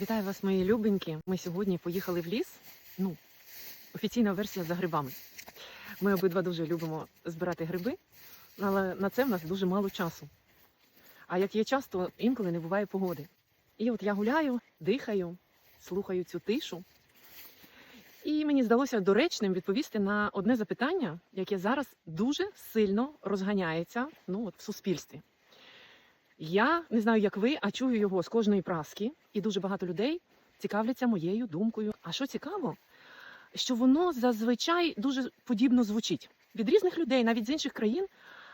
Вітаю вас, мої любенькі. Ми сьогодні поїхали в ліс. Ну, офіційна версія за грибами. Ми обидва дуже любимо збирати гриби, але на це в нас дуже мало часу. А як є час, то інколи не буває погоди. І от я гуляю, дихаю, слухаю цю тишу. І мені здалося доречним відповісти на одне запитання, яке зараз дуже сильно розганяється ну, от в суспільстві. Я не знаю, як ви, а чую його з кожної праски, і дуже багато людей цікавляться моєю думкою. А що цікаво, що воно зазвичай дуже подібно звучить від різних людей, навіть з інших країн.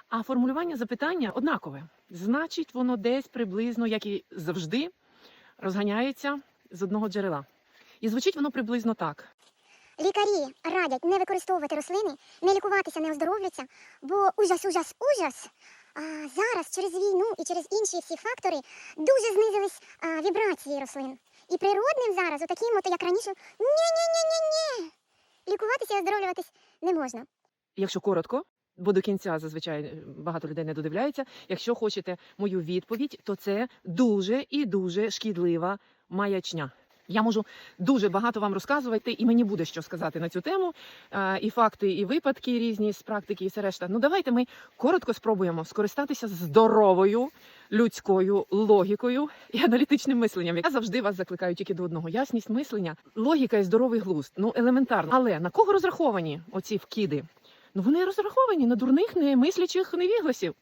А формулювання запитання однакове. Значить, воно десь приблизно, як і завжди, розганяється з одного джерела. І звучить воно приблизно так: Лікарі радять не використовувати рослини, не лікуватися, не оздоровлюватися, бо ужас, ужас, ужас. А зараз через війну і через інші всі фактори дуже знизились вібрації рослин. І природним зараз, отаким, от, як раніше, ні-ні-ні-ні-ні. Лікуватися і оздоровлюватись не можна. Якщо коротко, бо до кінця зазвичай е, багато людей не додивляється. Якщо хочете мою відповідь, то це дуже і дуже шкідлива маячня. Я можу дуже багато вам розказувати, і мені буде що сказати на цю тему. е, І факти, і випадки різні з практики, і все решта. Ну давайте ми коротко спробуємо скористатися здоровою людською логікою і аналітичним мисленням. Я завжди вас закликаю тільки до одного: ясність мислення, логіка і здоровий глузд. Ну елементарно. Але на кого розраховані оці вкиди? Ну вони розраховані на дурних, немислячих невігласів.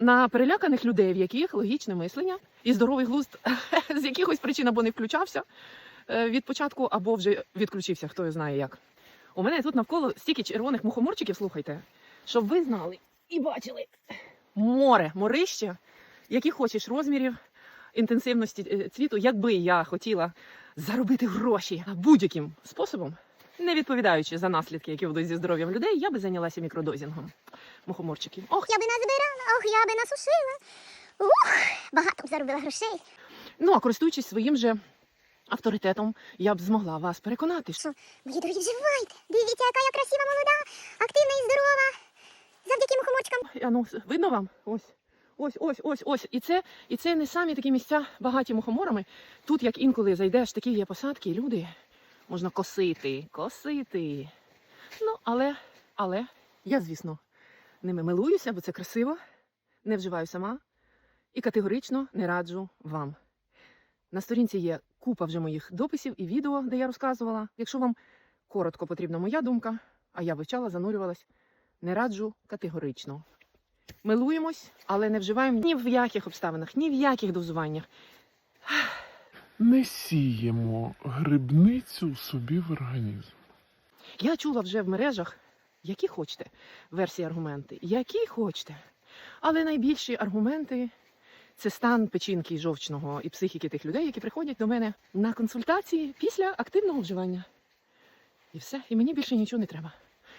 На переляканих людей, в яких логічне мислення і здоровий глузд з якихось причин або не включався е, від початку, або вже відключився, хто знає як. У мене тут навколо стільки червоних мухоморчиків, слухайте, щоб ви знали і бачили море, морище, які хочеш розмірів, інтенсивності е, цвіту, якби я хотіла заробити гроші будь-яким способом, не відповідаючи за наслідки, які будуть зі здоров'ям людей, я би зайнялася мікродозінгом мухоморчиків. Ох, Я би назбирала, ох, я би насушила. Ух, багато б заробила грошей. Ну а користуючись своїм же авторитетом, я б змогла вас переконати. що- Мої дорогі, вживайте. Дивіться, яка я красива, молода, активна і здорова. Завдяки мухоморчикам. А ну, видно вам? Ось. Ось, ось, ось, ось. І це, і це не самі такі місця багаті мухоморами. Тут, як інколи зайдеш, такі є посадки, люди можна косити, косити. Ну, але, але я, звісно, ними милуюся, бо це красиво, не вживаю сама і категорично не раджу вам. На сторінці є купа вже моїх дописів і відео, де я розказувала. Якщо вам коротко потрібна моя думка, а я вивчала, занурювалась, не раджу категорично. Милуємось, але не вживаємо ні в яких обставинах, ні в яких дозуваннях. Не сіємо грибницю собі в організм. Я чула вже в мережах, які хочете версії аргументи, які хочете. Але найбільші аргументи це стан печінки жовчного і психіки тих людей, які приходять до мене на консультації після активного вживання. І все, і мені більше нічого не треба.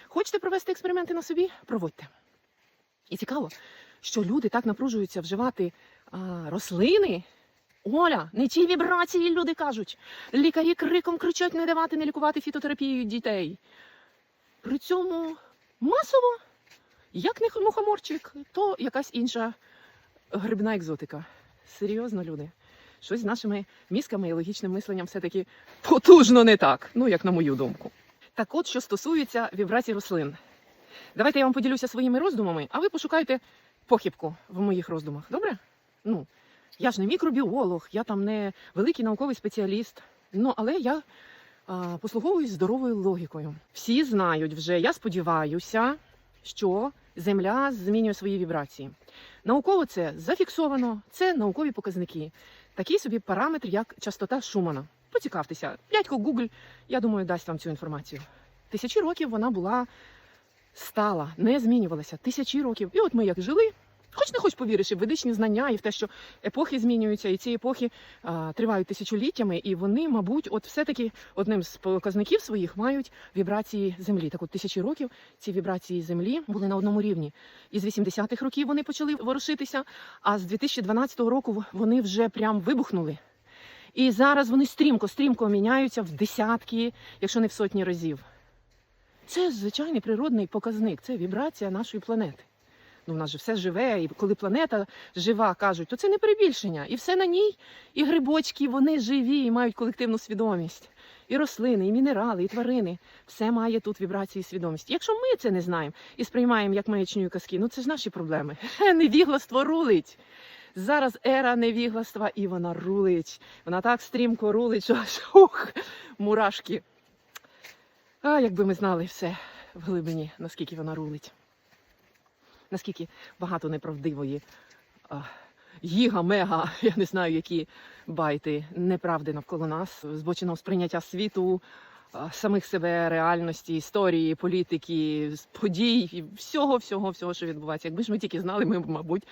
Хочете провести експерименти на собі? Проводьте. І цікаво, що люди так напружуються вживати а, рослини. Оля, не ті вібрації люди кажуть. Лікарі криком кричать не давати, не лікувати фітотерапією дітей. При цьому масово, як не мухоморчик, то якась інша грибна екзотика. Серйозно, люди. Щось з нашими мізками і логічним мисленням все-таки потужно не так, ну як на мою думку. Так от, що стосується вібрацій рослин. Давайте я вам поділюся своїми роздумами, а ви пошукайте похибку в моїх роздумах. Добре? Ну, я ж не мікробіолог, я там не великий науковий спеціаліст. Ну, але я а, послуговуюсь здоровою логікою. Всі знають вже, я сподіваюся, що Земля змінює свої вібрації. Науково це зафіксовано, це наукові показники. Такий собі параметр, як частота Шумана. Поцікавтеся, дядько Google, я думаю, дасть вам цю інформацію. Тисячі років вона була стала, не змінювалася. Тисячі років. І от ми як жили, хоч не хоч повіриш, і в ведичні знання, і в те, що епохи змінюються, і ці епохи а, тривають тисячоліттями, і вони, мабуть, от все-таки одним з показників своїх мають вібрації землі. Так от тисячі років ці вібрації землі були на одному рівні. І з 80-х років вони почали ворушитися, а з 2012 року вони вже прям вибухнули. І зараз вони стрімко, стрімко міняються в десятки, якщо не в сотні разів. Це звичайний природний показник, це вібрація нашої планети. Ну, в нас же все живе, і коли планета жива, кажуть, то це не перебільшення. І все на ній, і грибочки, вони живі і мають колективну свідомість. І рослини, і мінерали, і тварини. Все має тут вібрації свідомості. Якщо ми це не знаємо і сприймаємо як маячню і казки, ну це ж наші проблеми. Невігластво рулить. Зараз ера невігластва, і вона рулить. Вона так стрімко рулить, що аж ух, мурашки. А якби ми знали все в глибині, наскільки вона рулить. Наскільки багато неправдивої гіга, мега, я не знаю, які байти неправди навколо нас, збоченого сприйняття світу, самих себе, реальності, історії, політики, подій, всього, всього, всього, що відбувається. Якби ж ми тільки знали, ми б, мабуть,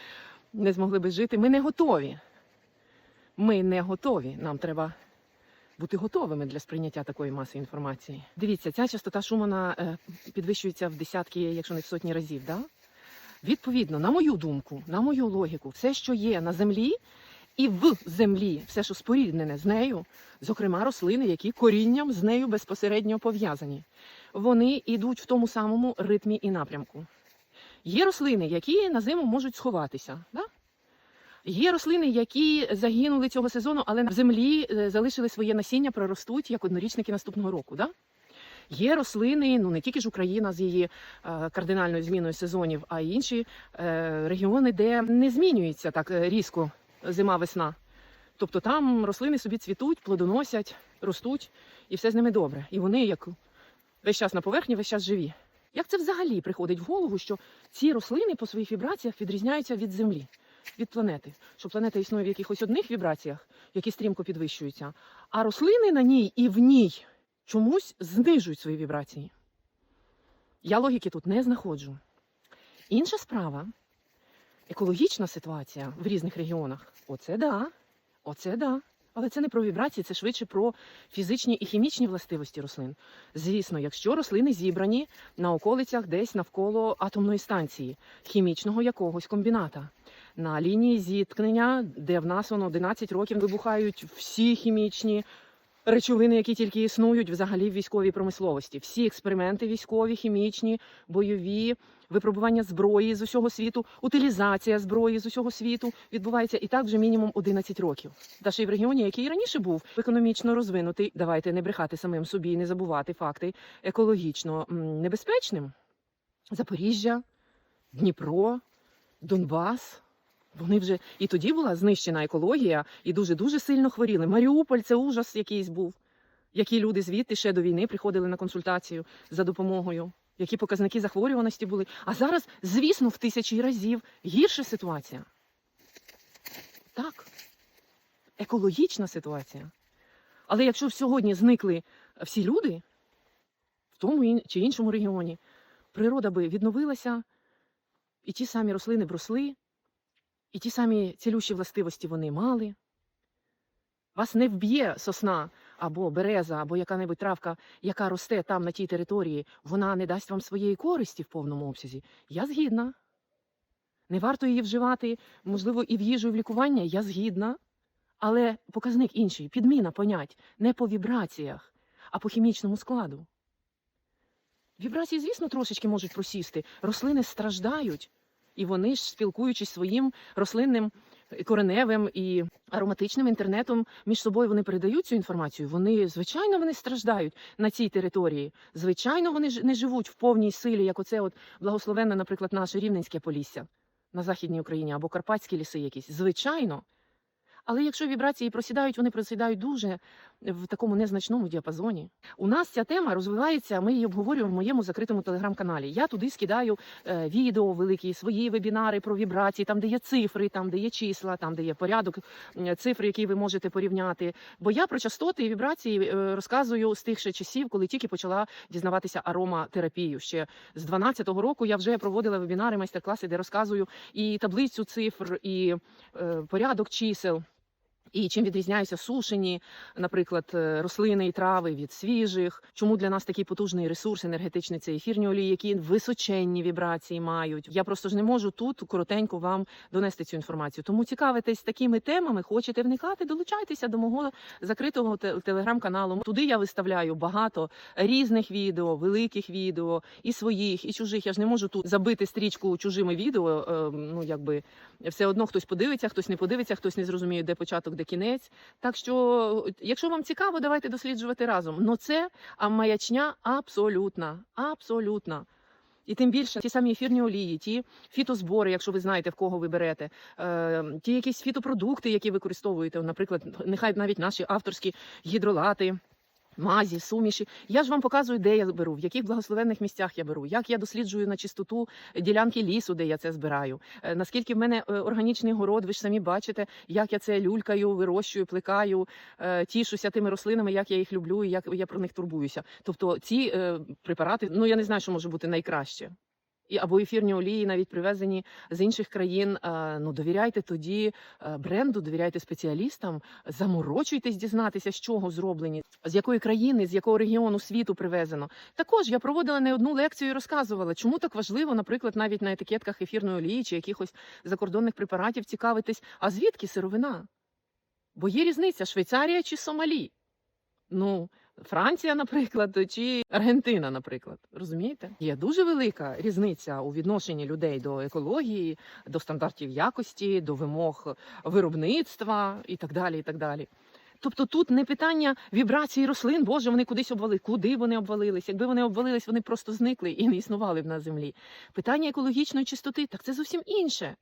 не змогли би жити. Ми не готові. Ми не готові. Нам треба бути готовими для сприйняття такої маси інформації. Дивіться, ця частота Шумана е, підвищується в десятки, якщо не в сотні разів. Да? Відповідно, на мою думку, на мою логіку, все, що є на землі і в землі, все, що споріднене з нею, зокрема рослини, які корінням з нею безпосередньо пов'язані, вони йдуть в тому самому ритмі і напрямку. Є рослини, які на зиму можуть сховатися. Да? Є рослини, які загинули цього сезону, але в землі е, залишили своє насіння, проростуть як однорічники наступного року. Да? Є рослини, ну не тільки ж Україна з її е, кардинальною зміною сезонів, а й інші е, регіони, де не змінюється так е, різко зима-весна. Тобто там рослини собі цвітуть, плодоносять, ростуть, і все з ними добре. І вони як весь час на поверхні, весь час живі. Як це взагалі приходить в голову, що ці рослини по своїх вібраціях відрізняються від Землі, від планети? Що планета існує в якихось одних вібраціях, які стрімко підвищуються, а рослини на ній і в ній чомусь знижують свої вібрації. Я логіки тут не знаходжу. Інша справа екологічна ситуація в різних регіонах. Оце да, оце да. Але це не про вібрації, це швидше про фізичні і хімічні властивості рослин. Звісно, якщо рослини зібрані на околицях десь навколо атомної станції, хімічного якогось комбіната, на лінії зіткнення, де в нас воно 11 років вибухають всі хімічні речовини, які тільки існують взагалі в військовій промисловості. Всі експерименти військові, хімічні, бойові, випробування зброї з усього світу, утилізація зброї з усього світу відбувається і так вже мінімум 11 років. Та ще й в регіоні, який і раніше був економічно розвинутий, давайте не брехати самим собі, не забувати факти екологічно небезпечним. Запоріжжя, Дніпро, Донбас. Вони вже і тоді була знищена екологія, і дуже дуже сильно хворіли. Маріуполь це ужас якийсь був. Які люди звідти ще до війни приходили на консультацію за допомогою, які показники захворюваності були. А зараз, звісно, в тисячі разів гірша ситуація. Так, екологічна ситуація. Але якщо сьогодні зникли всі люди в тому чи іншому регіоні, природа би відновилася, і ті самі рослини б росли, і ті самі цілющі властивості вони мали. Вас не вб'є сосна або береза, або яка-небудь травка, яка росте там на тій території, вона не дасть вам своєї користі в повному обсязі. Я згідна. Не варто її вживати, можливо, і в їжу, і в лікування, я згідна. Але показник інший, підміна понять не по вібраціях, а по хімічному складу. Вібрації, звісно, трошечки можуть просісти. Рослини страждають, і вони ж, спілкуючись своїм рослинним кореневим і ароматичним інтернетом, між собою вони передають цю інформацію. Вони, звичайно, вони страждають на цій території. Звичайно, вони ж не живуть в повній силі, як оце от благословенне, наприклад, наше Рівненське Полісся на Західній Україні або Карпатські ліси якісь. Звичайно. Але якщо вібрації просідають, вони просідають дуже в такому незначному діапазоні. У нас ця тема розвивається. Ми її обговорюємо в моєму закритому телеграм-каналі. Я туди скидаю е, відео великі, свої вебінари про вібрації, там де є цифри, там де є числа, там де є порядок е, цифр, які ви можете порівняти. Бо я про частоти і вібрації е, розказую з тих ще часів, коли тільки почала дізнаватися ароматерапію. Ще з 12-го року я вже проводила вебінари, майстер-класи, де розказую і таблицю цифр, і е, порядок чисел. І чим відрізняються сушені, наприклад, е, рослини і трави від свіжих? Чому для нас такий потужний ресурс енергетичний це ефірні олії, які височенні вібрації мають? Я просто ж не можу тут коротенько вам донести цю інформацію. Тому цікавитесь такими темами, хочете вникати, долучайтеся до мого закритого телеграм-каналу. Туди я виставляю багато різних відео, великих відео, і своїх, і чужих. Я ж не можу тут забити стрічку чужими відео. е, Ну якби все одно хтось подивиться, хтось не подивиться, хтось не зрозуміє, де початок, де кінець. Так що, якщо вам цікаво, давайте досліджувати разом. Ну це а маячня абсолютна, абсолютна. І тим більше ті самі ефірні олії, ті фітозбори, якщо ви знаєте, в кого ви берете, е, ті якісь фітопродукти, які використовуєте, наприклад, нехай навіть наші авторські гідролати. Мазі, суміші. Я ж вам показую, де я беру, в яких благословенних місцях я беру, як я досліджую на чистоту ділянки лісу, де я це збираю. Е, Наскільки в мене е, органічний город, ви ж самі бачите, як я це люлькаю, вирощую, плекаю, е, тішуся тими рослинами, як я їх люблю і як я про них турбуюся. Тобто ці е, препарати, ну я не знаю, що може бути найкраще. Або ефірні олії, навіть привезені з інших країн. Ну довіряйте тоді е, бренду, довіряйте спеціалістам, заморочуйтесь дізнатися, з чого зроблені, з якої країни, з якого регіону світу привезено. Також я проводила не одну лекцію і розказувала, чому так важливо, наприклад, навіть на етикетках ефірної олії чи якихось закордонних препаратів цікавитись, а звідки сировина? Бо є різниця Швейцарія чи Сомалі. Ну, Франція, наприклад, чи Аргентина, наприклад. Розумієте? Є дуже велика різниця у відношенні людей до екології, до стандартів якості, до вимог виробництва і так далі. І так далі. Тобто тут не питання вібрації рослин, боже, вони кудись обвалили. Куди вони обвалились? Якби вони обвалились, вони просто зникли і не існували б на землі. Питання екологічної чистоти, так це зовсім інше.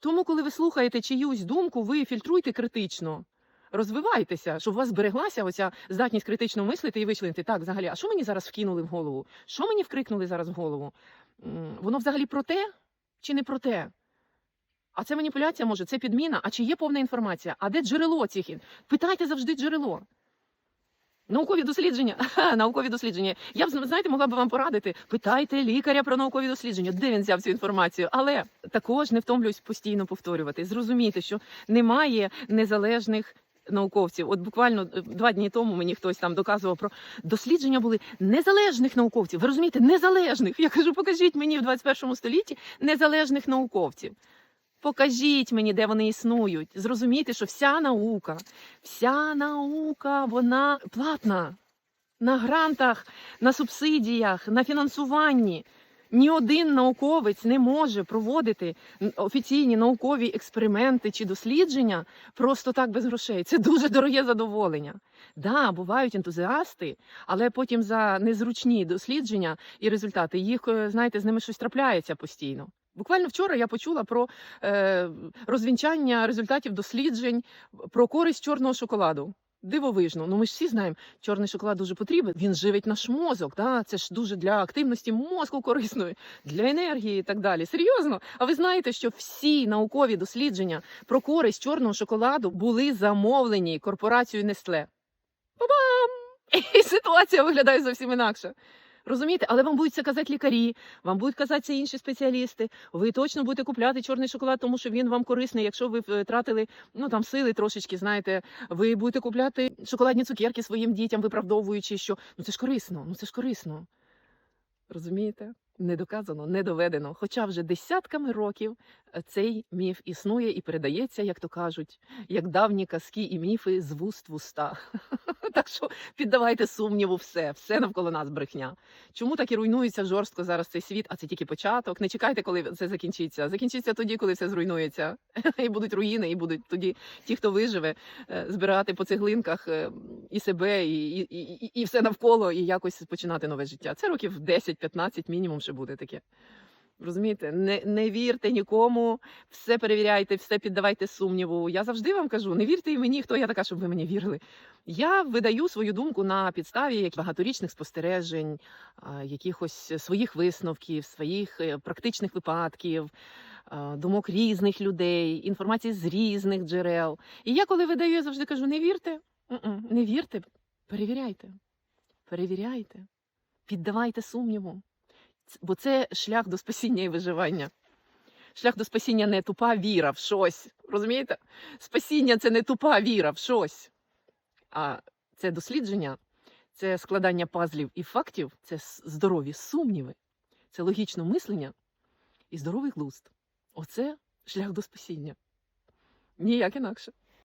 Тому, коли ви слухаєте чиюсь думку, ви фільтруйте критично. Розвивайтеся, щоб у вас збереглася оця здатність критично мислити і вичленити. Так, взагалі, а що мені зараз вкинули в голову? Що мені вкрикнули зараз в голову? Воно взагалі про те чи не про те? А це маніпуляція може, це підміна. А чи є повна інформація? А де джерело цих? Питайте завжди джерело. Наукові дослідження. Наукові дослідження. Я б знаєте, могла б вам порадити. Питайте лікаря про наукові дослідження, де він взяв цю інформацію. Але також не втомлююсь постійно повторювати. Зрозумійте, що немає незалежних. Науковців, от буквально е, два дні тому мені хтось там доказував про дослідження були незалежних науковців. Ви розумієте, незалежних. Я кажу, покажіть мені в 21 столітті незалежних науковців. Покажіть мені, де вони існують. Зрозумійте, що вся наука, вся наука, вона платна на грантах, на субсидіях, на фінансуванні. Ні один науковець не може проводити офіційні наукові експерименти чи дослідження просто так без грошей. Це дуже дороге задоволення. Да, бувають ентузіасти, але потім за незручні дослідження і результати їх, е, знаєте, з ними щось трапляється постійно. Буквально вчора я почула про е, розвінчання результатів досліджень про користь чорного шоколаду. Дивовижно. Ну ми ж всі знаємо, чорний шоколад дуже потрібен. Він живить наш мозок. Да? Це ж дуже для активності мозку корисної, для енергії і так далі. Серйозно. А ви знаєте, що всі наукові дослідження про користь чорного шоколаду були замовлені корпорацією Нестле? Па-бам! І ситуація виглядає зовсім інакше. Розумієте, але вам будуть це казати лікарі, вам будуть казати це інші спеціалісти. Ви точно будете купляти чорний шоколад, тому що він вам корисний. Якщо ви втратили ну там сили трошечки, знаєте, ви будете купляти шоколадні цукерки своїм дітям, виправдовуючи, що ну це ж корисно, ну це ж корисно. Розумієте? Не доказано, не доведено. Хоча вже десятками років е, цей міф існує і передається, як то кажуть, як давні казки і міфи з вуст в уста. Так що піддавайте сумніву все, все навколо нас брехня. Чому так і руйнується жорстко зараз цей світ? А це тільки початок. Не чекайте, коли це закінчиться. Закінчиться тоді, коли все зруйнується. І будуть руїни, і будуть тоді ті, хто виживе, е, збирати по цеглинках е, і себе, і, і, і, і все навколо, і якось починати нове життя. Це років 10-15 мінімум ще буде таке. Розумієте, не, не вірте нікому, все перевіряйте, все піддавайте сумніву. Я завжди вам кажу, не вірте і мені, хто я така, щоб ви мені вірили. Я видаю свою думку на підставі багаторічних спостережень, якихось своїх висновків, своїх е, практичних випадків, думок різних людей, інформації з різних джерел. І я, коли видаю, я завжди кажу: не вірте, не вірте, перевіряйте, перевіряйте, піддавайте сумніву. Бо це шлях до спасіння і виживання. Шлях до спасіння не тупа віра в щось. Розумієте? Спасіння це не тупа віра в щось. А це дослідження, це складання пазлів і фактів, це здорові сумніви, це логічне мислення і здоровий глузд. Оце шлях до спасіння. Ніяк інакше.